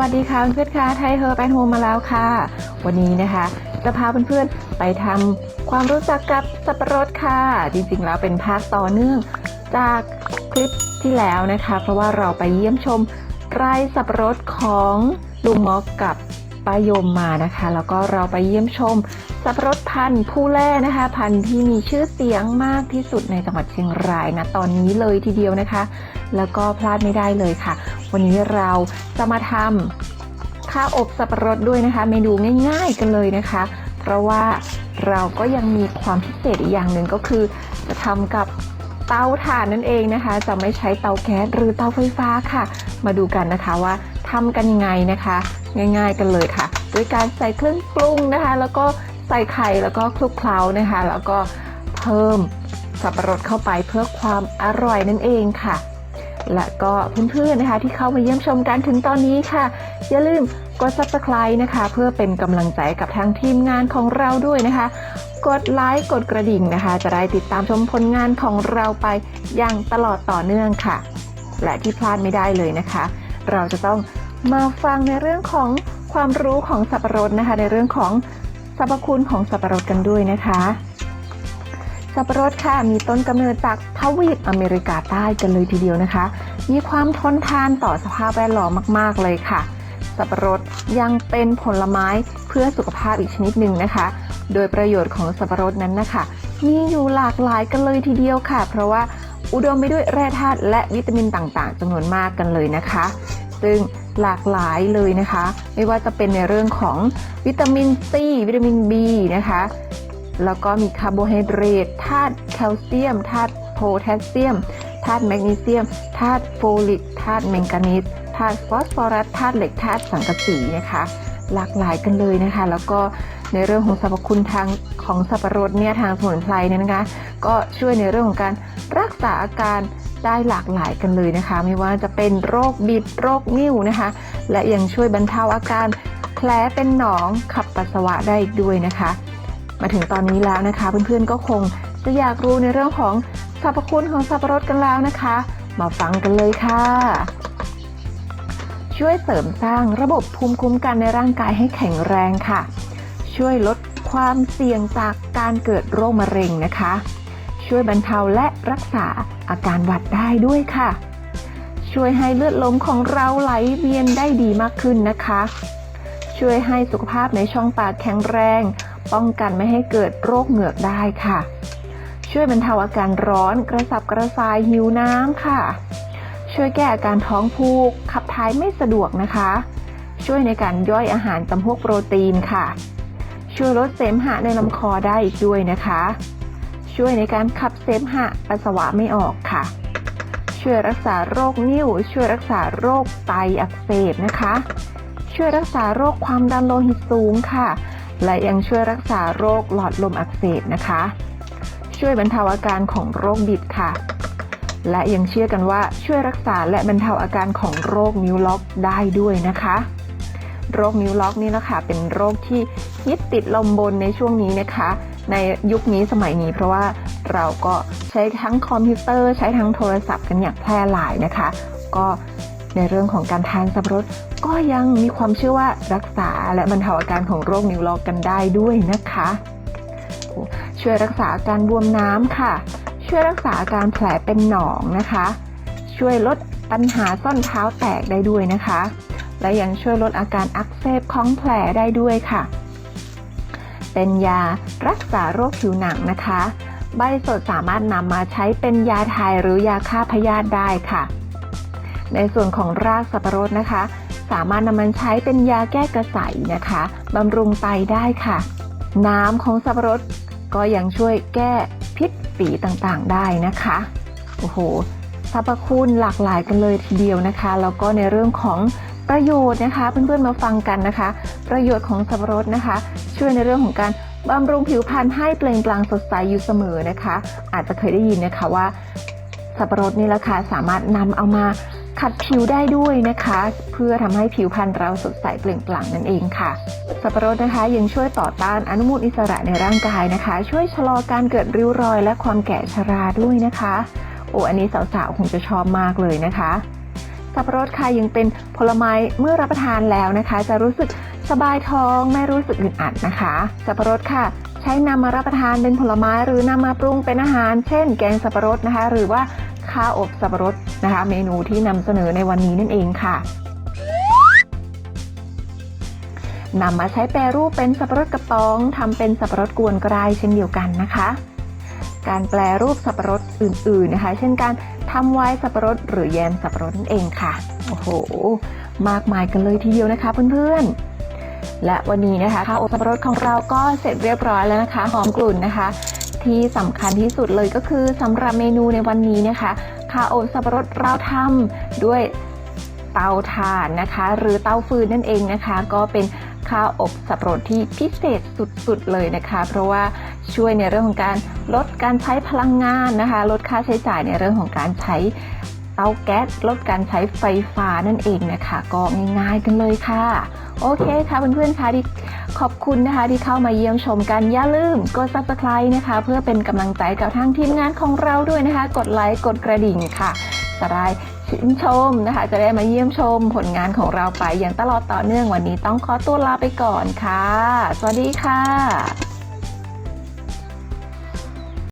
วัสดีค่ะเพื่อนๆค่ะไทยเฮอร์แปนโฮมมาแล้วค่ะ วันนี้นะคะ จะพาเพื่อนๆไปทำความรู้จักกับสับปะรดค่ะ จริงๆแล้วเป็นภาคต่อเนื่องจากคลิปที่แล้วนะคะ เพราะว่าเราไปเยี่ยมชมไร่สับปะรดของลุงม็อกกับ ป้ายมมานะคะ แล้วก็เราไปเยี่ยมชม สับปะรดพันธุ์ผู้แร่นะคะ พันธุ์ที่มีชื่อเสียงมากที่สุดในจังหวัดเชียงรายนะตอนนี้เลยทีเดียวนะคะ แล้วก็พลาดไม่ได้เลยค่ะ วันนี้เราจะมาทำข้าวอบสับปะรดด้วยนะคะ เมนูง่าย ๆกันเลยนะคะ เพราะว่าเราก็ยังมีความพิเศษอีกอย่างหนึ่งก็คือ จะทำกับเตาถ่านนั่นเองนะคะ จะไม่ใช้เตาแก๊สหรือเตาไฟฟ้าค่ะ มาดูกันนะคะว่าทำกันยังไงนะคะ ง่าย ๆ กันเลยค่ะ ด้วยการใส่เครื่องปรุงนะคะ แล้วก็ใส่ไข่แล้วก็คลุกเคล้านะคะ แล้วก็เพิ่มสับปะรดเข้าไปเพื่อความอร่อยนั่นเองค่ะ และก็เพื่อนๆนะคะ ที่เข้ามาเยี่ยมชมกันถึงตอนนี้ค่ะ อย่าลืมกด subscribe นะคะ เพื่อเป็นกำลังใจกับทางทีมงานของเราด้วยนะคะ กดไลค์กดกระดิ่งนะคะ จะได้ติดตามชมผลงานของเราไปอย่างตลอดต่อเนื่องค่ะ และที่พลาดไม่ได้เลยนะคะ เราจะต้อง มาฟังในเรื่องของความรู้ของสับปะรดนะคะ ในเรื่องของสรรพคุณของสับปะรดกันด้วยนะคะ สับปะรดค่ะมีต้นกำเนิดจากทวีปอเมริกาใต้กันเลยทีเดียวนะคะ มีความทนทานต่อสภาพแวดล้อมมาก ๆ เลยค่ะ สับปะรดยังเป็นผลไม้เพื่อสุขภาพอีกชนิดหนึ่งนะคะ โดยประโยชน์ของสับปะรดนั้นนะคะ มีอยู่หลากหลายกันเลยทีเดียวค่ะ เพราะว่าอุดมไปด้วยแร่ธาตุและวิตามินต่างๆจำนวนมากกันเลยนะคะ ซึ่ง หลากหลายเลยนะคะ ไม่ว่าจะเป็นในเรื่องของวิตามินซีวิตามิน B นะคะ แล้วก็มีคาร์โบไฮเดรตธาตุแคลเซียมธาตุโพแทสเซียมธาตุแมกนีเซียมธาตุโฟลิกธาตุแมงกานีสธาตุฟอสฟอรัสธาตุเหล็กธาตุสังกะสีนะคะ หลากหลายกันเลยนะคะ แล้วก็ ในเรื่องของสรรพคุณทางของสับปะรดเนี่ยทางสมุนไพรเนี่ยนะคะ ก็ช่วยในเรื่องของการรักษาอาการได้หลากหลายกันเลยนะคะ ไม่ว่าจะเป็นโรคบิดโรคนิ่วนะคะ และยังช่วยบรรเทาอาการแผลเป็นหนองขับปัสสาวะได้อีกด้วยนะคะ มาถึงตอนนี้แล้วนะคะ เพื่อนๆก็คงจะอยากรู้ในเรื่องของสรรพคุณของสับปะรดกันแล้วนะคะ มาฟังกันเลยค่ะ ช่วยเสริมสร้างระบบภูมิคุ้มกันในร่างกายให้แข็งแรงค่ะ ช่วยลดความเสี่ยงจากการเกิดโรคมะเร็งนะคะ ช่วยบรรเทาและรักษาอาการหวัดได้ด้วยค่ะ ช่วยให้เลือดลมของเราไหลเวียนได้ดีมากขึ้นนะคะ ช่วยให้สุขภาพในช่องปากแข็งแรง ป้องกันไม่ให้เกิดโรคเหงือกได้ค่ะ ช่วยบรรเทาอาการร้อนกระสับกระส่ายหิวน้ำค่ะ ช่วยแก้อาการท้องผูกขับถ่ายไม่สะดวกนะคะ ช่วยในการย่อยอาหารจำพวกโปรตีนค่ะ ช่วยลดเสมหะในลำคอได้อีกด้วยนะคะ ช่วยในการขับเสมหะปัสสาวะไม่ออกค่ะ ช่วยรักษาโรคนิ่ว ช่วยรักษาโรคไตอักเสบนะคะ ช่วยรักษาโรคความดันโลหิตสูงค่ะ และยังช่วยรักษาโรคหลอดลมอักเสบนะคะ ช่วยบรรเทาอาการของโรคบิดค่ะ และยังเชื่อกันว่าช่วยรักษาและบรรเทาอาการของโรคนิ้วล็อกได้ด้วยนะคะโรคนิ้วล็อกนี่นะคะเป็นโรคที่ ฮิตติดลมบนในช่วงนี้นะคะ ในยุคนี้สมัยนี้เพราะว่าเราก็ใช้ทั้งคอมพิวเตอร์ ใช้ทั้งโทรศัพท์กันอย่างแพร่หลายนะคะ ก็ในเรื่องของการทานสับปะรดก็ยังมีความเชื่อว่ารักษาและบรรเทาอาการของโรคนิ้วล็อกกันได้ด้วยนะคะ ช่วยรักษาอาการบวมน้ำค่ะ ช่วยรักษาอาการแผลเป็นหนองนะคะ ช่วยลดปัญหาส้นเท้าแตกได้ด้วยนะคะ และยังช่วยลดอาการอักเสบของแผลได้ด้วยค่ะ เป็นยารักษาโรคผิวหนังนะคะ ใบสดสามารถนำมาใช้เป็นยาไทยหรือยาฆ่าพยาธิได้ค่ะ ในส่วนของรากสับปะรดนะคะ สามารถนำมันใช้เป็นยาแก้กระสายนะคะบำรุงไตได้ค่ะ น้ำของสับปะรดก็ยังช่วยแก้พิษฝีต่างๆได้นะคะโอ้โหสรรพคุณหลากหลายกันเลยทีเดียวนะคะ แล้วก็ในเรื่องของ ประโยชน์นะคะเพื่อนๆมาฟังกันนะคะ ประโยชน์ของสับปะรดนะคะ ช่วยในเรื่องของการบำรุงผิวพรรณให้เปล่งปลั่งสดใสอยู่เสมอนะคะ อาจจะเคยได้ยินนะคะว่า สับปะรดนี่แหละค่ะสามารถนำเอามาขัดผิวได้ด้วยนะคะ เพื่อทำให้ผิวพรรณเราสดใสเปล่งปลั่งนั่นเองค่ะ สับปะรดนะคะ ยังช่วยต่อต้านอนุมูลอิสระในร่างกายนะคะ ช่วยชะลอการเกิดริ้วรอยและความแก่ชราด้วยนะคะ โอ้อันนี้สาวๆคงจะชอบมากเลยนะคะ สับปะรดค่ะยังเป็นผลไม้เมื่อรับประทานแล้วนะคะ จะรู้สึกสบายท้องไม่รู้สึกอึดอัดนะคะ สับปะรดค่ะ ใช้นำมารับประทานเป็นผลไม้หรือนำมาปรุงเป็นอาหาร เช่น แกงสับปะรดนะคะ หรือว่าข้าวอบสับปะรดนะคะ เมนูที่นำเสนอในวันนี้นั่นเองค่ะนำมาใช้แปรรูปเป็นสับปะรดกระป๋องทำเป็นสับปะรดกวนก็ได้เช่นเดียวกันนะคะ การแปลรูปสับปะรดอื่น ๆนะคะ เช่นการ ทำไวน์สับปะรดหรือแยมสับปะรดนั่นเองค่ะ โอ้โห มากมายกันเลยทีเดียวนะคะเพื่อนๆ และวันนี้นะคะข้าวอบสับปะรดของเราก็เสร็จเรียบร้อยแล้วนะคะหอมกลุ่นนะคะ ที่สำคัญที่สุดเลยก็คือสำหรับเมนูในวันนี้นะคะข้าวอบสับปะรดเราทำด้วยเตาถ่านนะคะ หรือเตาฟืนนั่นเองนะคะ ก็เป็น ข้าวอบสับปะรดที่พิเศษสุดๆเลยนะคะ เพราะว่าช่วยในเรื่องของการลดการใช้พลังงานนะคะ ลดค่าใช้จ่ายในเรื่องของการใช้เตาแก๊สลดการใช้ไฟฟ้านั่นเองนะคะ ก็ง่ายๆกันเลยค่ะ โอเคค่ะเพื่อนๆค่ะที่ขอบคุณนะคะที่เข้ามาเยี่ยมชมกัน อย่าลืมกด subscribe นะคะ เพื่อเป็นกำลังใจกับทางทีมงานของเราด้วยนะคะ กดไลค์กดกระดิ่งค่ะจะได้ ชื่นชมนะคะ จะได้มาเยี่ยมชมผลงานของเราไปอย่างตลอดต่อเนื่องวันนี้ต้องขอตัวลาไปก่อนค่ะ สวัสดีค่ะ